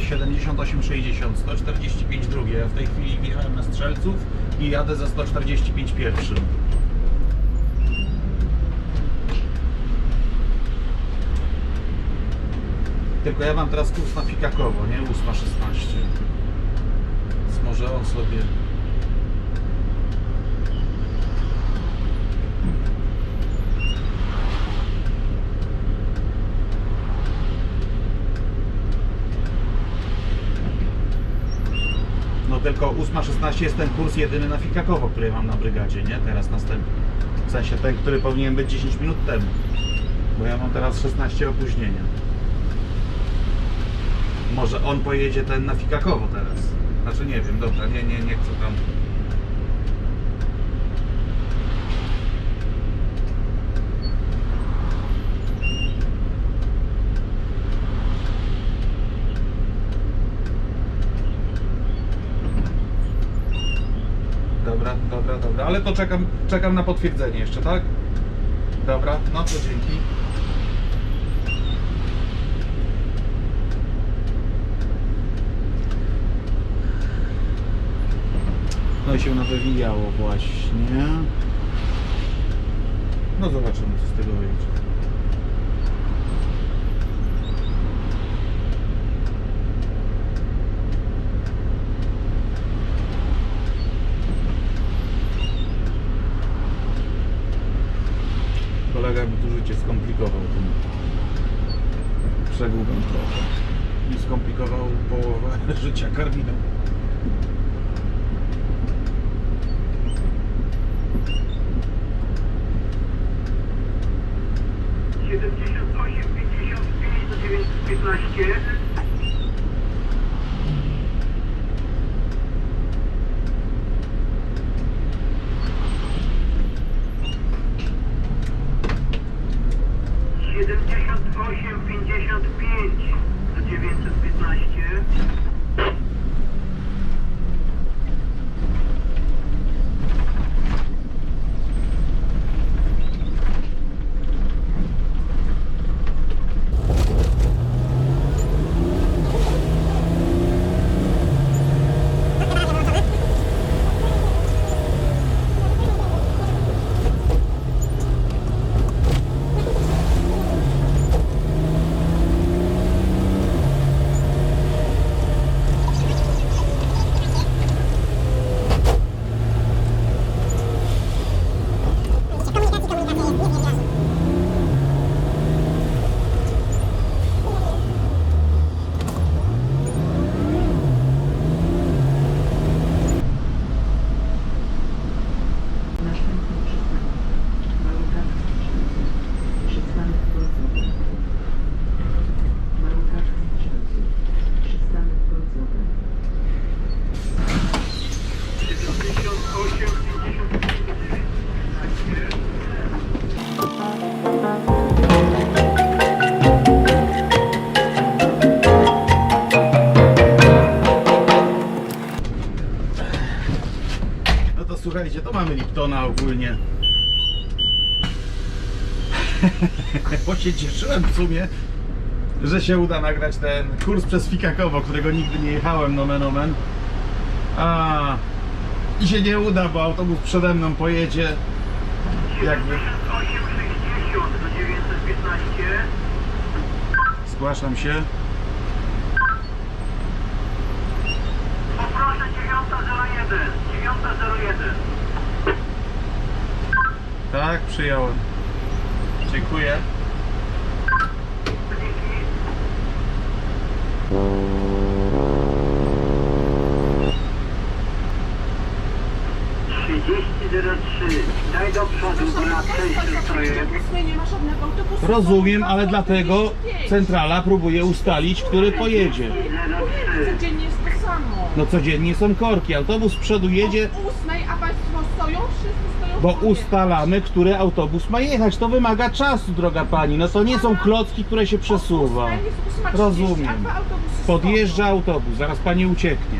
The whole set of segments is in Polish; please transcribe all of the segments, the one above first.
ponownie 78,60, 145 drugie. Ja w tej chwili wjechałem na Strzelców i jadę za 145 pierwszym. Tylko ja mam teraz kurs na Fikakowo, nie? 8,16. Więc może on sobie... No tylko 8.16 jest ten kurs jedyny na Fikakowo, który mam na brygadzie, nie? Teraz następny. W sensie ten, który powinien być 10 minut temu. Bo ja mam teraz 16 opóźnienia. Może on pojedzie ten na Fikakowo teraz. Znaczy nie wiem, dobra, nie, nie, nie chcę tam. Dobra, dobra, ale to czekam, czekam na potwierdzenie jeszcze, tak? Dobra, no to dzięki. No i się nawywijało właśnie. No zobaczymy co z tego wyjdzie. Kolega mi tu życie skomplikował tym przegubem trochę. I skomplikował połowę życia karminą. Siedemdziesiąt. Mamy Liptona ogólnie. Bo się cieszyłem w sumie, że się uda nagrać ten kurs przez Fikakowo, którego nigdy nie jechałem, nomen omen. A i się nie uda, bo autobus przede mną pojedzie. Jakby 7860 do 915 zgłaszam się. Poproszę 901 901 Tak, przyjąłem. Dziękuję. Daj do przodu, na przejściu stoję. nie ma żadnego autobusu. Rozumiem, ale dlatego centrala próbuje ustalić, który pojedzie. Codziennie jest to samo. No codziennie są korki, autobus z przodu jedzie, O ósmej, a państwo stoją? Wszyscy bo ustalamy, który autobus ma jechać. To wymaga czasu, droga pani. No to nie są klocki, które się przesuwa. O ósmej jest 8.30, Rozumiem. Podjeżdża autobus, zaraz pani ucieknie.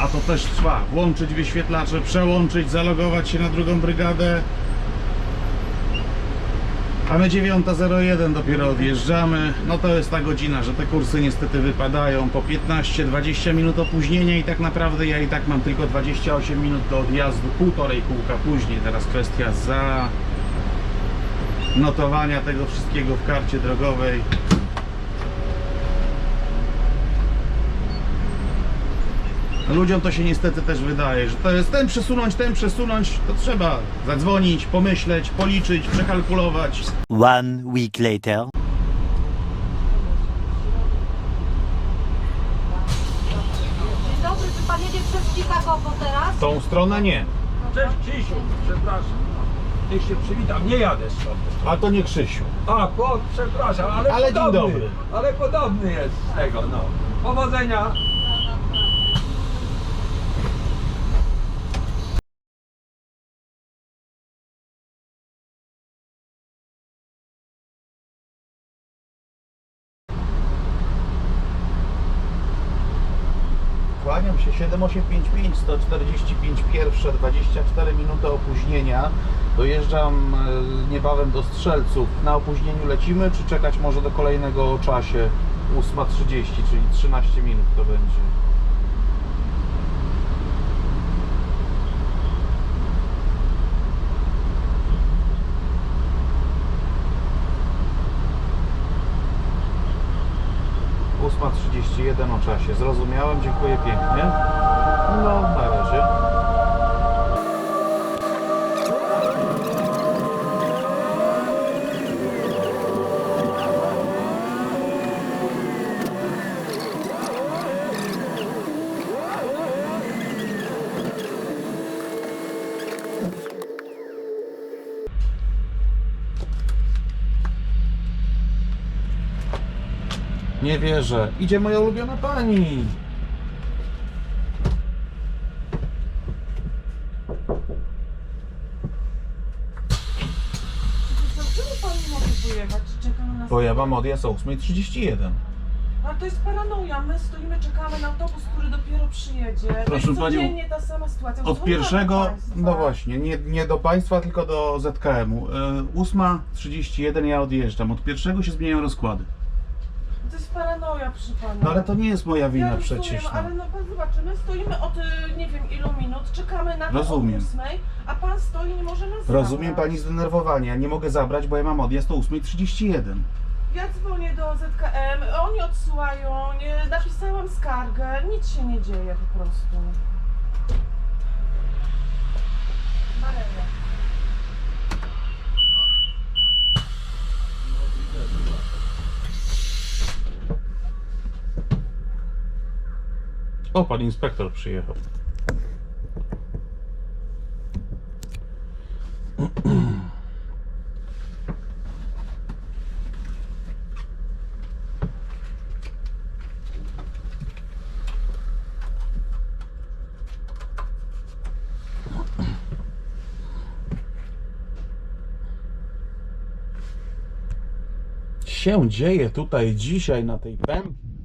A to też trwa. Włączyć wyświetlacze, przełączyć, zalogować się na drugą brygadę. A my 9.01 dopiero odjeżdżamy. No to jest ta godzina, że te kursy niestety wypadają po 15-20 minut opóźnienia i tak naprawdę ja i tak mam tylko 28 minut do odjazdu, półtorej kółka później. Teraz kwestia za notowania tego wszystkiego w karcie drogowej. Ludziom to się niestety też wydaje, że to jest ten przesunąć, ten przesunąć, to trzeba zadzwonić, pomyśleć, policzyć, przekalkulować. One week later. Dzień dobry, czy pan jedzie przez Chicago teraz? Tą stronę nie, Cześć Krzysiu, przepraszam. Niech się przywitam, nie jadę stąd. a to nie Krzysiu. A, po, przepraszam, ale, Ale dzień podobny. dobry. Ale podobny jest z tego, no. Powodzenia. Kłaniam się 7855 145 pierwsze 24 minuty opóźnienia. Dojeżdżam e, niebawem do Strzelców. Na opóźnieniu lecimy, czy czekać może do kolejnego czasie 8.30, czyli 13 minut to będzie. 31 o czasie. Zrozumiałem, dziękuję pięknie. No, na razie. Nie wierzę. Idzie moja ulubiona pani. Czemu pan nie może? Czekamy na Bo ja mam odjazd o 8.31. Ale to jest paranoja. My stoimy, czekamy na autobus, który dopiero przyjedzie. To Proszę jest panią, codziennie ta sama sytuacja. Od do pierwszego, państwa. no właśnie, nie, nie do państwa, tylko do ZKM-u. E, 8.31 ja odjeżdżam. Od pierwszego się zmieniają rozkłady. To jest paranoja, proszę pana. No ale to nie jest moja wina ja rozumiem, przecież. ale No. no pan zobaczy, my stoimy od y, nie wiem ilu minut, czekamy na to Rozumiem. o 8, a pan stoi i nie może nas Rozumiem zabrać. pani zdenerwowanie. Ja nie mogę zabrać, bo ja mam odjazd o 8.31. Ja dzwonię do ZKM, oni odsyłają, nie, napisałam skargę, nic się nie dzieje po prostu. Mareja. O, pan inspektor przyjechał. się dzieje tutaj dzisiaj na tej pępie?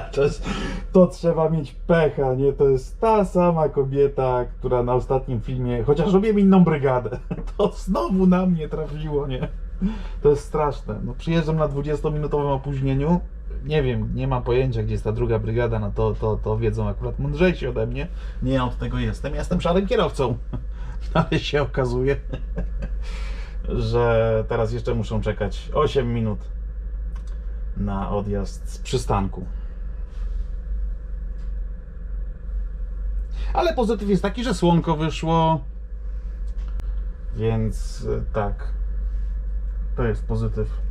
To, jest, to trzeba mieć pecha, nie? To jest ta sama kobieta, która na ostatnim filmie, chociaż robiłem inną brygadę, to znowu na mnie trafiło, nie? To jest straszne. No, przyjeżdżam na 20-minutowym opóźnieniu. Nie wiem, nie mam pojęcia, gdzie jest ta druga brygada, no to, to, to wiedzą akurat mądrzejsi ode mnie. Nie ja od tego jestem, ja jestem szarym kierowcą. Ale się okazuje, że teraz jeszcze muszą czekać 8 minut na odjazd z przystanku. Ale pozytyw jest taki, że słonko wyszło. Więc y, tak. To jest pozytyw.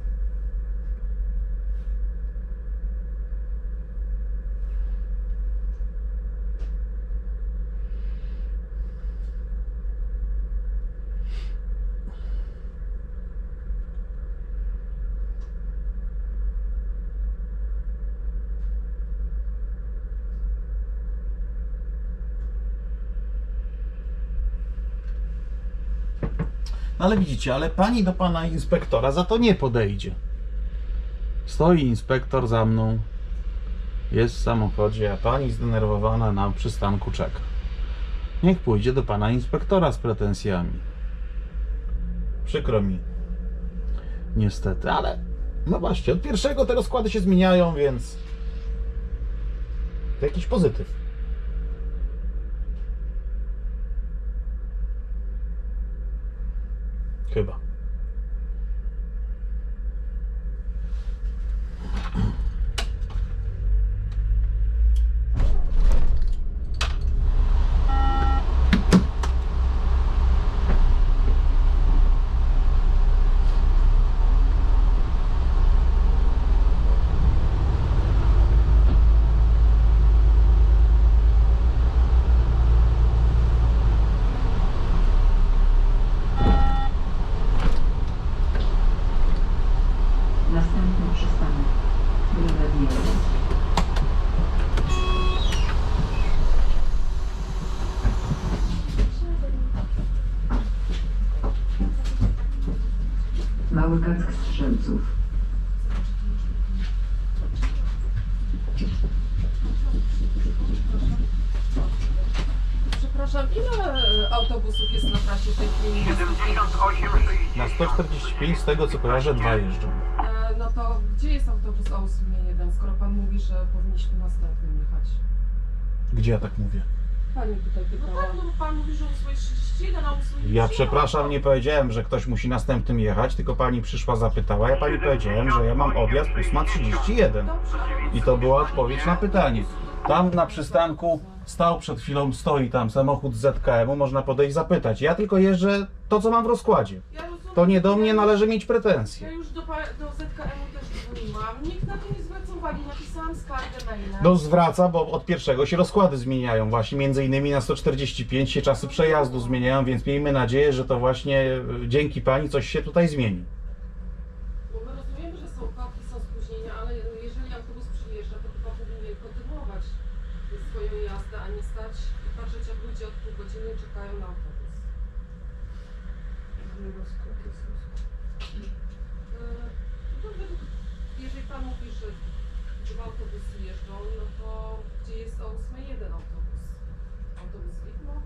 Ale widzicie, ale pani do pana inspektora za to nie podejdzie. Stoi inspektor za mną. Jest w samochodzie, a pani zdenerwowana na przystanku czeka. Niech pójdzie do pana inspektora z pretensjami. Przykro mi. Niestety, ale no właśnie, od pierwszego te rozkłady się zmieniają, więc to jakiś pozytyw. Chyba. Następny przystanek. Droga Wielka. Mały Kack Strzelców. Przepraszam, ile e, autobusów jest na trasie w tej chwili? 78, 60. Na 145 z tego co kojarzę dwa jeżdżą. To gdzie jest autobus o 8.1, skoro pan mówi, że powinniśmy następnym jechać? Gdzie ja tak mówię? Pani tutaj No pytała. tak, no bo pan mówi, że ósmy jest 31, a ósmy Ja przepraszam, nie powiedziałem, że ktoś musi następnym jechać, tylko pani przyszła, zapytała. Ja pani powiedziałem, że ja mam odjazd 8.31. Dobrze, I to była odpowiedź na pytanie. Tam na przystanku stał przed chwilą, stoi tam samochód z ZKM-u, można podejść zapytać. Ja tylko jeżdżę to, co mam w rozkładzie. ja rozumiem, To nie do ja mnie należy mieć Ja pretensje. już do, pa- do ZKM-u Nikt na to nie zwracał uwagi. Napisałam skargę maila. No zwraca, bo od pierwszego się rozkłady zmieniają właśnie, między innymi na 145 się czasy przejazdu zmieniają, więc miejmy nadzieję, że to właśnie e, dzięki pani coś się tutaj zmieni. Bo my rozumiemy, że są korki, są spóźnienia, ale jeżeli autobus przyjeżdża, to chyba powinien kontynuować swoją jazdę, a nie stać i patrzeć, jak ludzie od pół godziny czekają na autobus. E, no według- Jeżeli pan mówi, że dwa autobusy jeżdżą, no to gdzie jest o 8.1 autobus? Autobus widmo?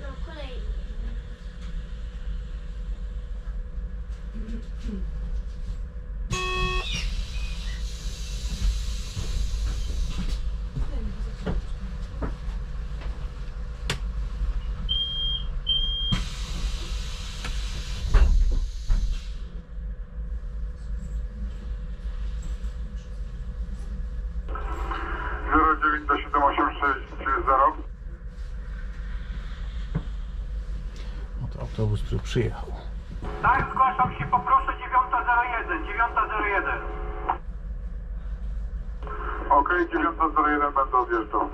No kolejny. Oto autobus, który przyjechał. Tak, zgłaszam się, poproszę 901, 901. Okej, 901 będę odjeżdżał.